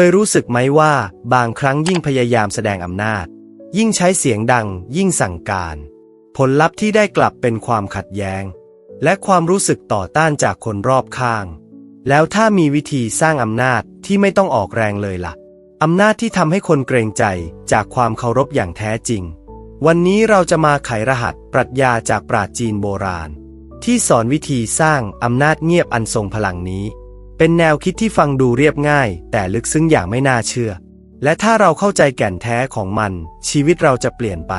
คยรู้สึกไหมว่า บางครั้งยิ่งพยายามแสดงอำนาจ ยิ่งใช้เสียงดัง ยิ่งสั่งการ ผลลัพธ์ที่ได้กลับเป็นความขัดแย้ง และความรู้สึกต่อต้านจากคนรอบข้าง แล้วถ้ามีวิธีสร้างอำนาจที่ไม่ต้องออกแรงเลยล่ะอำนาจที่ทำให้คนเกรงใจจากความเคารพอย่างแท้จริง วันนี้เราจะมาไขรหัสปรัชญาจากปราชญ์จีนโบราณ ที่สอนวิธีสร้างอำนาจเงียบอันทรงพลังนี้ เป็นแนวคิดที่ฟังดูเรียบง่าย แต่ลึกซึ้งอย่างไม่น่าเชื่อ และถ้าเราเข้าใจแก่นแท้ของมัน ชีวิตเราจะเปลี่ยนไป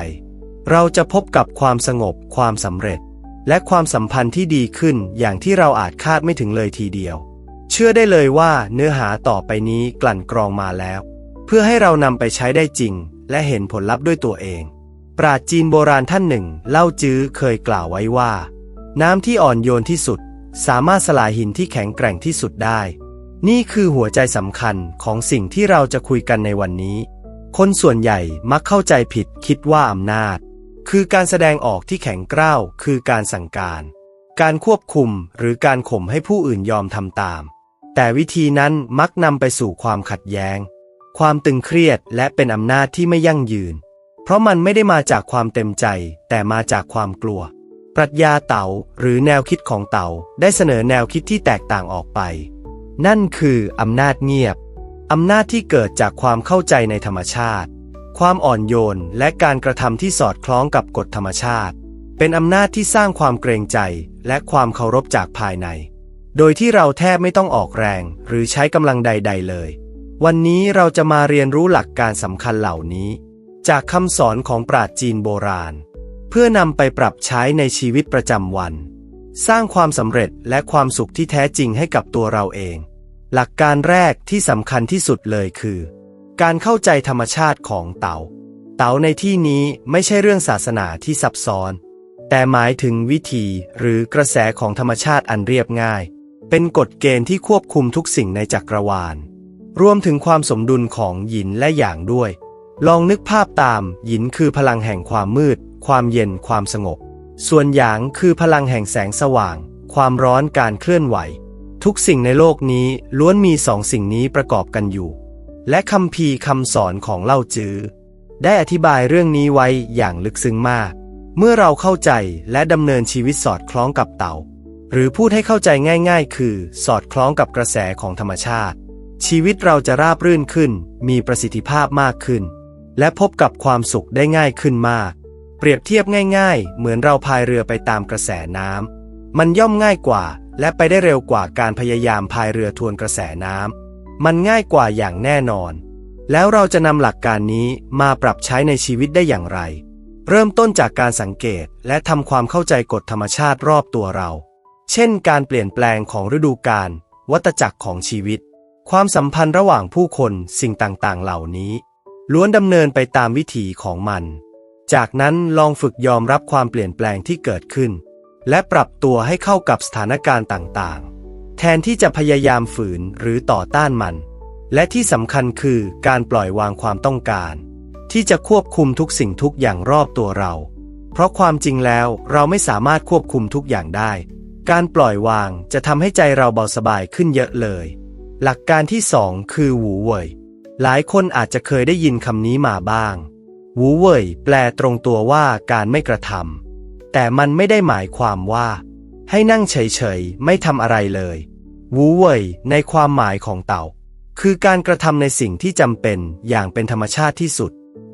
เราจะพบกับความสงบ ความสำเร็จ และความสัมพันธ์ที่ดีขึ้นอย่างที่เราอาจคาดไม่ถึงเลยทีเดียว เชื่อได้เลยว่าเนื้อหาต่อไปนี้กลั่นกรองมาแล้ว เพื่อให้เรานำไปใช้ได้จริง และเห็นผลลัพธ์ด้วยตัวเอง ปราชญ์จีนโบราณท่านหนึ่ง เล่าจื้อเคยกล่าวไว้ว่า น้ำที่อ่อนโยนที่สุด สามารถสลายหินที่แข็งแกร่งที่สุดได้ นี่คือหัวใจสำคัญของสิ่งที่เราจะคุยกันในวันนี้ คนส่วนใหญ่มักเข้าใจผิดคิดว่าอำนาจ คือการแสดงออกที่แข็งกร้าวคือการสั่งการ การควบคุมหรือการข่มให้ผู้อื่นยอมทำตาม แต่วิธีนั้นมักนำไปสู่ความขัดแย้ง ความตึงเครียดและเป็นอำนาจที่ไม่ยั่งยืน เพราะมันไม่ได้มาจากความเต็มใจ แต่มาจากความกลัว ปรัชญาเต๋าหรือแนวคิดของเต๋าได้เสนอแนวคิดที่แตกต่างออกไป นั่นคืออำนาจเงียบ อำนาจที่เกิดจากความเข้าใจในธรรมชาติ ความอ่อนโยนและการกระทำที่สอดคล้องกับกฎธรรมชาติ เป็นอำนาจที่สร้างความเกรงใจและความเคารพจากภายใน โดยที่เราแทบไม่ต้องออกแรงหรือใช้กำลังใด ๆ เลย วันนี้เราจะมาเรียนรู้หลักการสำคัญเหล่านี้ จากคำสอนของปราชญ์จีนโบราณ เพื่อนำไปปรับใช้ในชีวิตประจำวัน สร้างความสำเร็จและความสุขที่แท้จริงให้กับตัวเราเอง หลักการแรกที่สำคัญที่สุดเลยคือ การเข้าใจธรรมชาติของเต๋า เต๋าในที่นี้ไม่ใช่เรื่องศาสนาที่ซับซ้อน แต่หมายถึงวิธีหรือกระแสของธรรมชาติอันเรียบง่าย เป็นกฎเกณฑ์ที่ควบคุมทุกสิ่งในจักรวาล รวมถึงความสมดุลของหยินและหยางด้วย ลองนึกภาพตามหยินคือพลังแห่งความมืด ความเย็นความสงบ ส่วนหยางคือพลังแห่งแสงสว่าง ความร้อนการเคลื่อนไหว ทุกสิ่งในโลกนี้ล้วนมีสองสิ่งนี้ประกอบกันอยู่ และคำพีคำสอนของเล่าจื้อได้อธิบายเรื่องนี้ไว้อย่างลึกซึ้งมาก เมื่อเราเข้าใจและดำเนินชีวิตสอดคล้องกับเต่า หรือพูดให้เข้าใจง่าย ๆ คือ สอดคล้องกับกระแสของธรรมชาติ ชีวิตเราจะราบรื่นขึ้น มีประสิทธิภาพมากขึ้น และพบกับความสุขได้ง่ายขึ้นมาก เปรียบเทียบง่ายๆ เหมือนเราพายเรือไปตามกระแสน้ำ มันย่อมง่ายกว่า และไปได้เร็วกว่าการพยายามพายเรือทวนกระแสน้ำ มันง่ายกว่าอย่างแน่นอน แล้วเราจะนำหลักการนี้มาปรับใช้ในชีวิตได้อย่างไร เริ่มต้นจากการสังเกตและทำความเข้าใจกฎธรรมชาติรอบตัวเรา เช่น การเปลี่ยนแปลงของฤดูกาล วัตจักรของชีวิต ความสัมพันธ์ระหว่างผู้คน สิ่งต่างๆ เหล่านี้ ล้วนดำเนินไปตามวิถีของมัน จากนั้นลองฝึกยอมรับความเปลี่ยนแปลงที่เกิดขึ้น และปรับตัวให้เข้ากับสถานการณ์ต่างๆ แทนที่จะพยายามฝืนหรือต่อต้านมัน และที่สำคัญคือการปล่อยวางความต้องการ ที่จะควบคุมทุกสิ่งทุกอย่างรอบตัวเรา เพราะความจริงแล้วเราไม่สามารถควบคุมทุกอย่างได้ การปล่อยวางจะทำให้ใจเราเบาสบายขึ้นเยอะเลย หลักการที่สองคือหูเว่ยหลายคนอาจจะเคยได้ยินคำนี้มาบ้าง หูเว่ยแปลตรงตัวว่าการไม่กระทำแต่มันไม่ได้หมายความว่า ให้นั่งเฉยๆ ไม่ทำอะไรเลยหูเว่ยในความหมายของเต่า คือการกระทำในสิ่งที่จำเป็นอย่างเป็นธรรมชาติที่สุด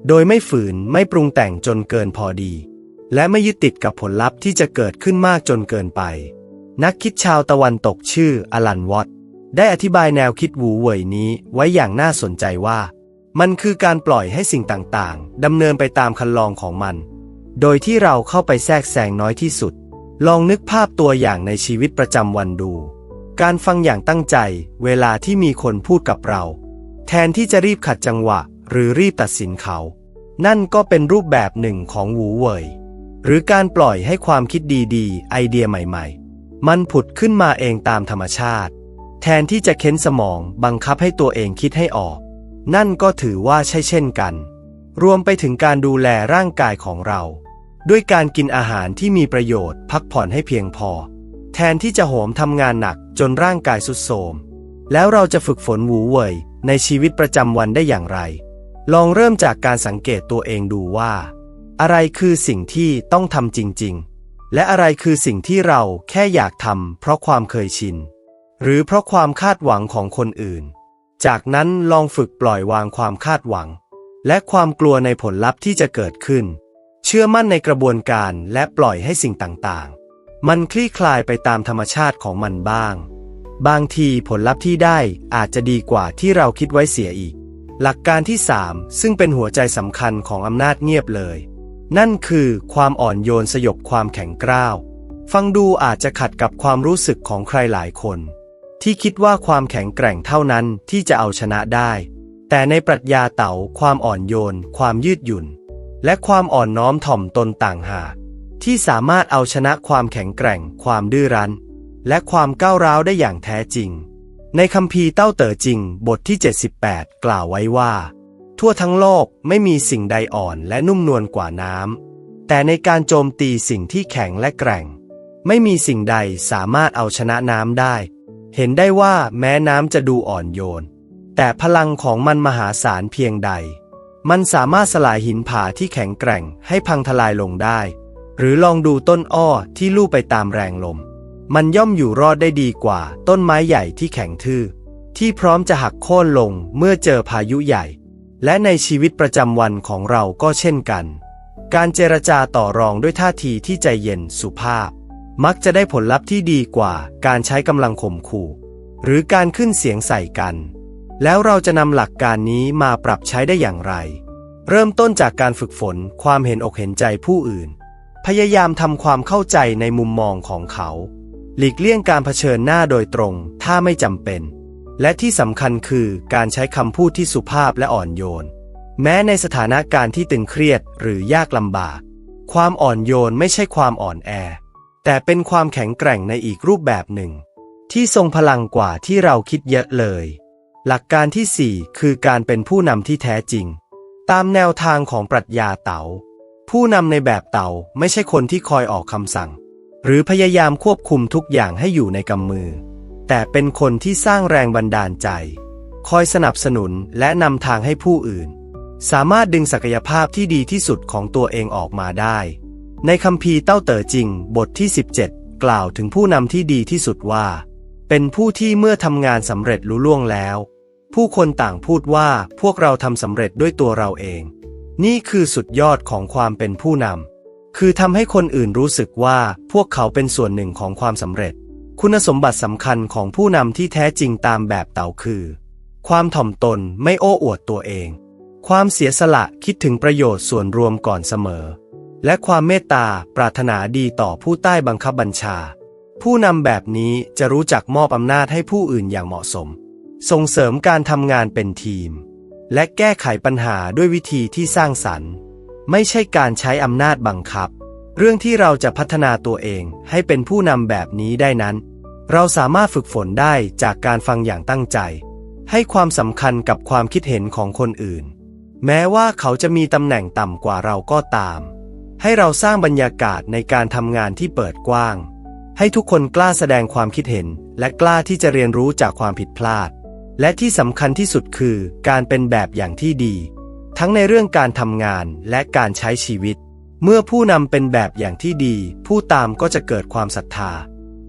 โดยไม่ฝืนไม่ปรุงแต่งจนเกินพอดี และไม่ยึดติดกับผลลัพธ์ที่จะเกิดขึ้นมากจนเกินไป นักคิดชาวตะวันตกชื่ออลันวอตได้อธิบายแนวคิดหูเว่ยนี้ไว้อย่างน่าสนใจว่า มันคือการปล่อยให้สิ่งต่างๆดำเนินไปตามคันลองของมัน โดยที่เราเข้าไปแทรกแซงน้อยที่สุด ลองนึกภาพตัวอย่างในชีวิตประจำวันดู การฟังอย่างตั้งใจ เวลาที่มีคนพูดกับเรา แทนที่จะรีบขัดจังหวะ หรือรีบตัดสินเขา นั่นก็เป็นรูปแบบหนึ่งของหูเว่ยหรือการปล่อยให้ความคิดดีๆ ไอเดียใหม่ ๆ มันผุดขึ้นมาเองตามธรรมชาติ แทนที่จะเค้นสมองบังคับให้ตัวเองคิดให้ออก นั่นก็ถือว่าใช่เช่นกัน รวมไปถึงการดูแลร่างกายของเรา ด้วยการกินอาหารที่มีประโยชน์ พักผ่อนให้เพียงพอ แทนที่จะโหมทำงานหนักจนร่างกายสุดโทรมแล้วเราจะฝึกฝนหูเว่ยในชีวิตประจำวันได้อย่างไร ลองเริ่มจากการสังเกตตัวเองดูว่า อะไรคือสิ่งที่ต้องทำจริง ๆ และอะไรคือสิ่งที่เราแค่อยากทำเพราะความเคยชิน หรือเพราะความคาดหวังของคนอื่น จากนั้นลองฝึกปล่อยวางความคาดหวัง และความกลัวในผลลัพธ์ที่จะเกิดขึ้น เชื่อมั่นในกระบวนการและปล่อยให้สิ่งต่างๆ มันคลี่คลายไปตามธรรมชาติของมันบ้าง บางทีผลลัพธ์ที่ได้อาจจะดีกว่าที่เราคิดไว้เสียอีก หลักการที่ 3 ซึ่งเป็นหัวใจสำคัญของอำนาจเงียบเลย นั่นคือความอ่อนโยนสยบความแข็งกร้าว ฟังดูอาจจะขัดกับความรู้สึกของใครหลายคน ที่คิดว่าความแข็งแกร่งเท่านั้นที่จะเอาชนะได้ แต่ในปรัชญาเต๋าความอ่อนโยน ความยืดหยุ่น และความอ่อนน้อมถ่อมตนต่างหากที่สามารถเอาชนะความแข็งแกร่ง ความดื้อรั้น และความก้าวร้าวได้อย่างแท้จริง ในคัมภีร์เต้าเต๋อจริง บทที่ 78 กล่าวไว้ว่า ทั่วทั้งโลกไม่มีสิ่งใดอ่อนและนุ่มนวลกว่าน้ำแต่ในการโจมตีสิ่งที่แข็งและแกร่ง ไม่มีสิ่งใดสามารถเอาชนะน้ำได้ เห็นได้ว่าแม้น้ำจะดูอ่อนโยน แต่พลังของมันมหาศาลเพียงใด มันสามารถสลายหินผาที่แข็งแกร่งให้พังทลายลงได้ หรือลองดูต้นอ้อที่ลู่ไปตามแรงลม มันย่อมอยู่รอดได้ดีกว่าต้นไม้ใหญ่ที่แข็งทื่อ ที่พร้อมจะหักโค่นลงเมื่อเจอพายุใหญ่ และในชีวิตประจำวันของเราก็เช่นกัน การเจรจาต่อรองด้วยท่าทีที่ใจเย็นสุภาพ มักจะได้ผลลัพธ์ที่ดีกว่าการใช้กำลังข่มขู่ หรือการขึ้นเสียงใส่กัน แล้วเราจะนำหลักการนี้มาปรับใช้ได้อย่างไร เริ่มต้นจากการฝึกฝนความเห็นอกเห็นใจผู้อื่น พยายามทำความเข้าใจในมุมมองของเขา หลีกเลี่ยงการเผชิญหน้าโดยตรงถ้าไม่จำเป็น และที่สำคัญคือการใช้คำพูดที่สุภาพและอ่อนโยน แม้ในสถานการณ์ที่ตึงเครียดหรือยากลำบาก ความอ่อนโยนไม่ใช่ความอ่อนแอ แต่เป็นความแข็งแกร่งในอีกรูปแบบหนึ่ง ที่ทรงพลังกว่าที่เราคิดเยอะเลย หลักการที่ 4 คือการเป็นผู้นำที่แท้จริง ตามแนวทางของปรัชญาเต๋า ผู้นำในแบบเต๋าไม่ใช่คนที่คอยออกคำสั่ง หรือพยายามควบคุมทุกอย่างให้อยู่ในกำมือ แต่เป็นคนที่สร้างแรงบันดาลใจ คอยสนับสนุนและนำทางให้ผู้อื่น สามารถดึงศักยภาพที่ดีที่สุดของตัวเองออกมาได้ ในคัมภีร์เต้าเต๋อจริง บทที่ 17 กล่าวถึงผู้นำที่ดีที่สุดว่า เป็นผู้ที่เมื่อทำงานสำเร็จลุล่วงแล้ว ผู้คนต่างพูดว่าพวกเราทำสำเร็จด้วยตัวเราเอง นี่คือสุดยอดของความเป็นผู้นำคือทำให้คนอื่นรู้สึกว่าพวกเขาเป็นส่วนหนึ่งของความสำเร็จ คุณสมบัติสำคัญของผู้นำที่แท้จริงตามแบบเต๋าคือ ความถ่อมตนไม่โอ้อวดตัวเอง ความเสียสละคิดถึงประโยชน์ส่วนรวมก่อนเสมอ และความเมตตาปรารถนาดีต่อผู้ใต้บังคับบัญชา ผู้นำแบบนี้จะรู้จักมอบอำนาจให้ผู้อื่นอย่างเหมาะสม ส่งเสริมการทำงานเป็นทีม และแก้ไขปัญหาด้วยวิธีที่สร้างสรรค์ ไม่ใช่การใช้อำนาจบังคับ เรื่องที่เราจะพัฒนาตัวเองให้เป็นผู้นำแบบนี้ได้นั้น เราสามารถฝึกฝนได้จากการฟังอย่างตั้งใจ ให้ความสำคัญกับความคิดเห็นของคนอื่น แม้ว่าเขาจะมีตำแหน่งต่ำกว่าเราก็ตาม ให้เราสร้างบรรยากาศในการทำงานที่เปิดกว้าง ให้ทุกคนกล้าแสดงความคิดเห็น และกล้าที่จะเรียนรู้จากความผิดพลาด และที่สำคัญที่สุดคือการเป็นแบบอย่างที่ดี ทั้งในเรื่องการทำงานและการใช้ชีวิต เมื่อผู้นำเป็นแบบอย่างที่ดี ผู้ตามก็จะเกิดความศรัทธา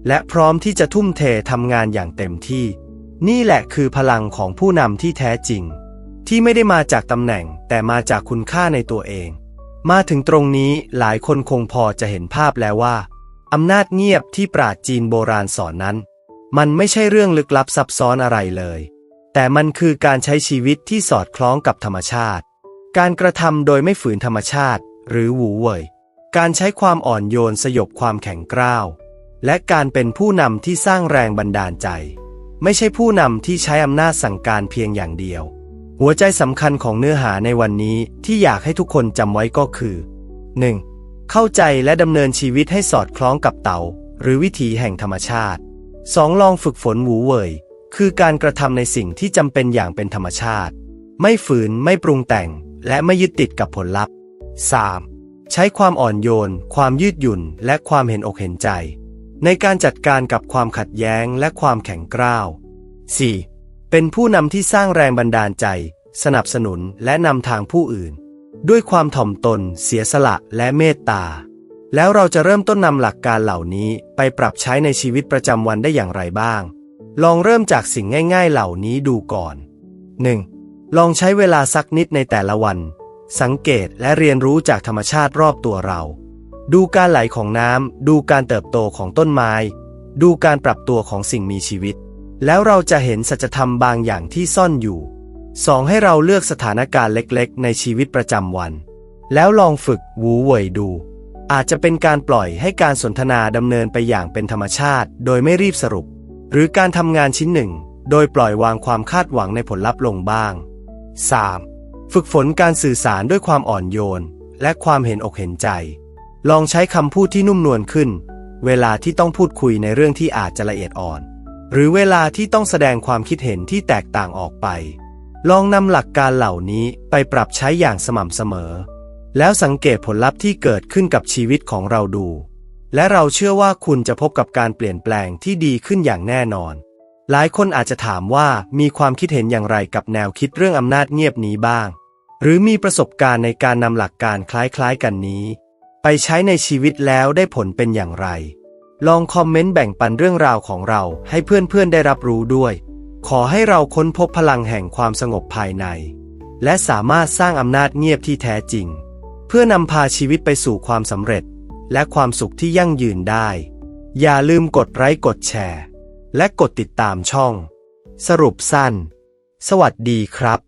และพร้อมที่จะทุ่มเททำงานอย่างเต็มที่ นี่แหละคือพลังของผู้นำที่แท้จริง ที่ไม่ได้มาจากตำแหน่งแต่มาจากคุณค่าในตัวเอง มาถึงตรงนี้หลายคนคงพอจะเห็นภาพแล้วว่า อำนาจเงียบที่ปราดจีนโบราณสอนนั้น มันไม่ใช่เรื่องลึกลับซับซ้อนอะไรเลย แต่มันคือการใช้ชีวิตที่สอดคล้องกับธรรมชาติ การกระทำโดยไม่ฝืนธรรมชาติ หรือหูเว่ยการใช้ความอ่อนโยนสยบความแข็งกร้าว และการเป็นผู้นำที่สร้างแรงบันดาลใจ ไม่ใช่ผู้นำที่ใช้อำนาจสั่งการเพียงอย่างเดียว หัวใจสำคัญของเนื้อหาในวันนี้ที่อยากให้ทุกคนจำไว้ก็คือ 1. เข้าใจและดำเนินชีวิตให้สอดคล้องกับเต่าหรือวิถีแห่งธรรมชาติ 2. ลองฝึกฝนหูเวยคือการกระทำในสิ่งที่จำเป็นอย่างเป็นธรรมชาติ ไม่ฝืนไม่ปรุงแต่ง และไม่ยึดติดกับผลลัพธ์ 3. ใช้ความอ่อนโยน ความยืดหยุ่น และความเห็นอกเห็นใจ ในการจัดการกับความขัดแย้งและความแข็งกร้าว 4. เป็นผู้นำที่สร้างแรงบันดาลใจ สนับสนุนและนำทางผู้อื่น ด้วยความถ่อมตน เสียสละและเมตตา แล้วเราจะเริ่มต้นนำหลักการเหล่านี้ไปปรับใช้ในชีวิตประจำวันได้อย่างไรบ้าง ลองเริ่มจากสิ่งง่ายๆเหล่านี้ดูก่อน 1. ลองใช้เวลาสักนิดในแต่ละวัน สังเกตและเรียนรู้จากธรรมชาติรอบตัวเรา ดูการไหลของน้ำดูการเติบโตของต้นไม้ ดูการปรับตัวของสิ่งมีชีวิต แล้วเราจะเห็นสัจธรรมบางอย่างที่ซ่อนอยู่ 2. ให้เราเลือกสถานการณ์เล็กๆ ในชีวิตประจำวัน แล้วลองฝึกวูเว่ยดู อาจจะเป็นการปล่อยให้การสนทนาดำเนินไปอย่างเป็นธรรมชาติ โดยไม่รีบสรุป หรือการทำงานชิ้นหนึ่ง โดยปล่อยวางความคาดหวังในผลลัพธ์ลงบ้าง 3. ฝึกฝนการสื่อสารด้วยความอ่อนโยน และความเห็นอกเห็นใจ ลองใช้คำพูดที่นุ่มนวลขึ้น เวลาที่ต้องพูดคุยในเรื่องที่อาจจะละเอียดอ่อน หรือเวลาที่ต้องแสดงความคิดเห็นที่แตกต่างออกไป ลองนำหลักการเหล่านี้ไปปรับใช้อย่างสม่ำเสมอ แล้วสังเกตผลลัพธ์ที่เกิดขึ้นกับชีวิตของเราดู และเราเชื่อว่าคุณจะพบกับการเปลี่ยนแปลงที่ดีขึ้นอย่างแน่นอน หลายคนอาจจะถามว่ามีความคิดเห็นอย่างไรกับแนวคิดเรื่องอำนาจเงียบนี้บ้าง หรือมีประสบการณ์ในการนำหลักการคล้ายๆกันนี้ ไปใช้ในชีวิตแล้วได้ผลเป็นอย่างไร ลองคอมเมนต์แบ่งปันเรื่องราวของเราให้เพื่อนๆได้รับรู้ด้วย ขอให้เราค้นพบพลังแห่งความสงบภายใน และสามารถสร้างอำนาจเงียบที่แท้จริง เพื่อนำพาชีวิตไปสู่ความสำเร็จ และความสุขที่ยั่งยืนได้ อย่าลืมกดไลค์กดแชร์ และกดติดตามช่อง สรุปสั้น สวัสดีครับ